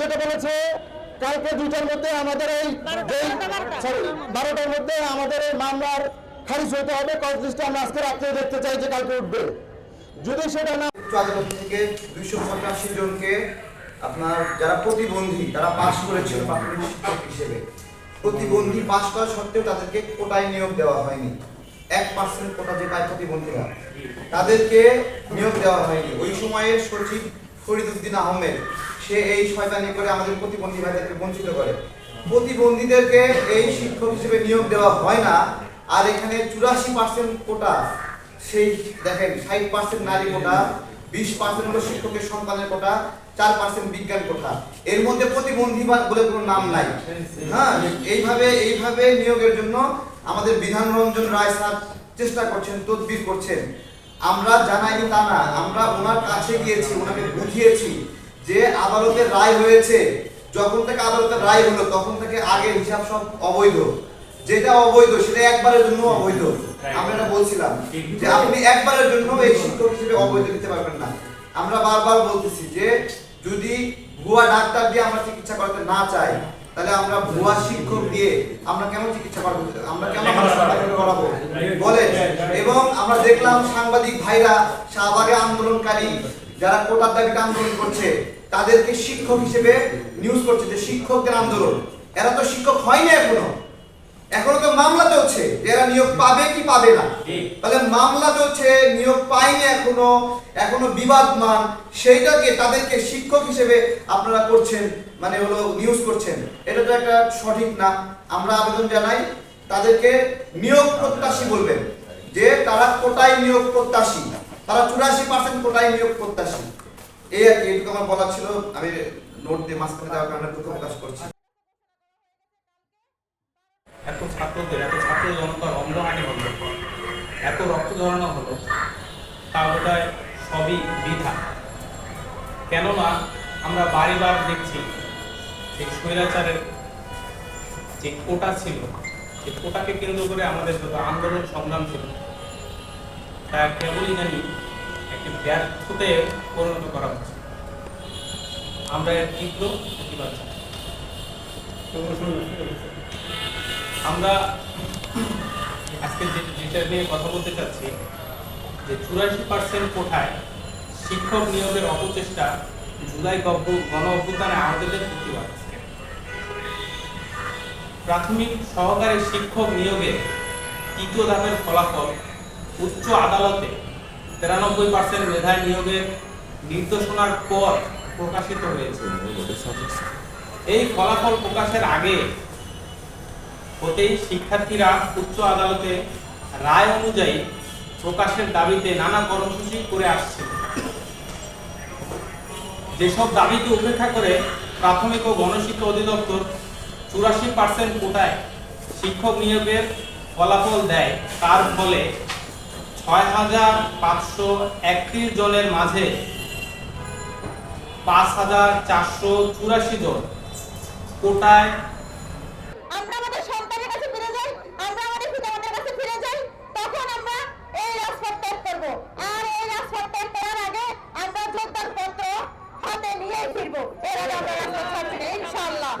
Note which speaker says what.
Speaker 1: যেটা বলেছে কালকে দুটার মধ্যে আমাদের এই সরি বারোটার মধ্যে আমাদের এই মামলার খারিজ হতে হবে। কজ আমরা আজকে রাত্রে দেখতে চাই যে কালকে উঠবে। যদি সেটা না
Speaker 2: আদালত থেকে দুইশো পঁচাশি জনকে আপনার যারা প্রতিবন্ধী তারা পাশ করেছিল প্রাথমিক শিক্ষক হিসেবে। প্রতিবন্ধী পাশ করা সত্ত্বেও তাদেরকে কোটায় নিয়োগ দেওয়া হয়নি। এক পার্সেন্ট কোটা যে পায় প্রতিবন্ধীরা তাদেরকে নিয়োগ দেওয়া হয়নি। ওই সময়ের সচিব ফরিদুদ্দিন আহমেদ। সে এই শয়তানি করে আমাদের প্রতিবন্ধী ভাইদেরকে বঞ্চিত করে। প্রতিবন্ধীদেরকে এই শিক্ষক হিসেবে নিয়োগ দেওয়া হয় না। আর এখানে চুরাশি পার্সেন্ট কোটা সেই দেখেন, ষাট পার্সেন্ট নারী কোটা বিশ পার্সেন্ট শিক্ষকের সন্তানের কোটা চার পার্সেন্ট বিজ্ঞান কোটা এর মধ্যে প্রতিবন্ধী বলে কোনো নাম নাই। হ্যাঁ এইভাবে এইভাবে নিয়োগের জন্য আমাদের বিধান রঞ্জন রায় স্যার চেষ্টা করছেন, তদবির করছেন। আমরা জানাইনি তা না আমরা ওনার কাছে গিয়েছি ওনাকে বুঝিয়েছি যে আদালতের রায় হয়েছে। যখন থেকে আদালতের রায় হলো তখন থেকে আগের হিসাব সব অবৈধ। যেটা অবৈধ সেটা একবারের জন্য অবৈধ। আমরা এটা বলছিলাম যে আপনি একবারের জন্য এই শিক্ষক হিসেবে অবৈধ দিতে পারবেন না। আমরা বারবার বলতেছি যে যদি ভুয়া ডাক্তার দিয়ে আমরা চিকিৎসা করাতে না চাই তাহলে আমরা ভুয়া শিক্ষক দিয়ে আমরা কেন চিকিৎসা করব আমরা কেন করাবো? বলে এবং আমরা দেখলাম সাংবাদিক ভাইরা শাহবাগে আন্দোলনকারী যারা কোটার দাবিতে আন্দোলন করছে তাদেরকে শিক্ষক হিসেবে নিউজ করছে যে শিক্ষকদের আন্দোলন। এরা তো শিক্ষক হয়নি এখনও। এখনও তো মামলা চলছে এরা নিয়োগ পাবে কি পাবে না। তাহলে মামলা চলছে নিয়োগ পায়নি এখনও এখনও বিবাদমান। সেইটাকে তাদেরকে শিক্ষক হিসেবে আপনারা করছেন মানে হলো নিউজ করছেন। এটা তো একটা সঠিক না। আমরা আবেদন জানাই তাদেরকে নিয়োগ প্রত্যাশী বলবেন যে তারা কোটায় নিয়োগ প্রত্যাশী। তারা চুরাশি পার্সেন্ট কোটায় নিয়োগ প্রত্যাশী। এই আর কি এটুকু আমার বলা ছিল। আমি নোট দিয়ে মাঝখানে দেওয়ার কারণে দুঃখ প্রকাশ করছি
Speaker 3: এত ছাত্রদের, এত ছাত্র জনতার অঙ্গহানি হলো এত রক্ত ঝরানো হলো, তা বোধ সবই বৃথা। কেননা আমরা বারে বাড়িবার দেখছি যে স্বৈরাচারের যে কোটা ছিল, যে কোটাকে কেন্দ্র করে আমাদের যত আন্দোলন, সংগ্রাম ছিল, তা কেবলই জানি একটি ব্যর্থতে পরিণত করা হচ্ছে। আমরা এর তীব্র প্রতিবাদ। আমরা আজকে যেটা নিয়ে কথা বলতে চাচ্ছি, যে চুরাশি পার্সেন্ট কোঠায় শিক্ষক নিয়োগের অপচেষ্টা জুলাই গণ অভ্যুত্থানে আহতদের প্রতিবাদ। প্রাথমিক সহকারী শিক্ষক নিয়োগে তৃতীয় ধাপের ফলাফল উচ্চ আদালতে তিরানব্বই পার্সেন্ট মেধায় নিয়োগের নির্দেশনার পর প্রকাশিত হয়েছে এই ফলাফল প্রকাশের আগে হতেই শিক্ষার্থীরা উচ্চ আদালতে রায় অনুযায়ী প্রকাশের দাবিতে নানা কর্মসূচি করে আসছে। যেসব দাবিকে উপেক্ষা করে প্রাথমিক ও গণশিক্ষা অধিদপ্তর চুরাশি পার্সেন্ট কোটায় শিক্ষক নিয়োগের ফলাফল দেয়, তার ফলে ছয় হাজার পাঁচশো একত্রিশ জনের মাঝে পাঁচ হাজার চারশো চুরাশি জন কোটায়
Speaker 4: আমরা আমাদের সন্তানের কাছে ফিরে যাই আমরা আমাদের পিতামাতার কাছে ফিরে যাই তখন আমরা এই রাজপথ ত্যাগ করব আর এই রাজপথ ত্যাগ করার আগে আমরা যোগদান পত্র হাতে নিয়ে ফিরবো এর আগে আমরা ছাড়ছি না ইনশাআল্লাহ।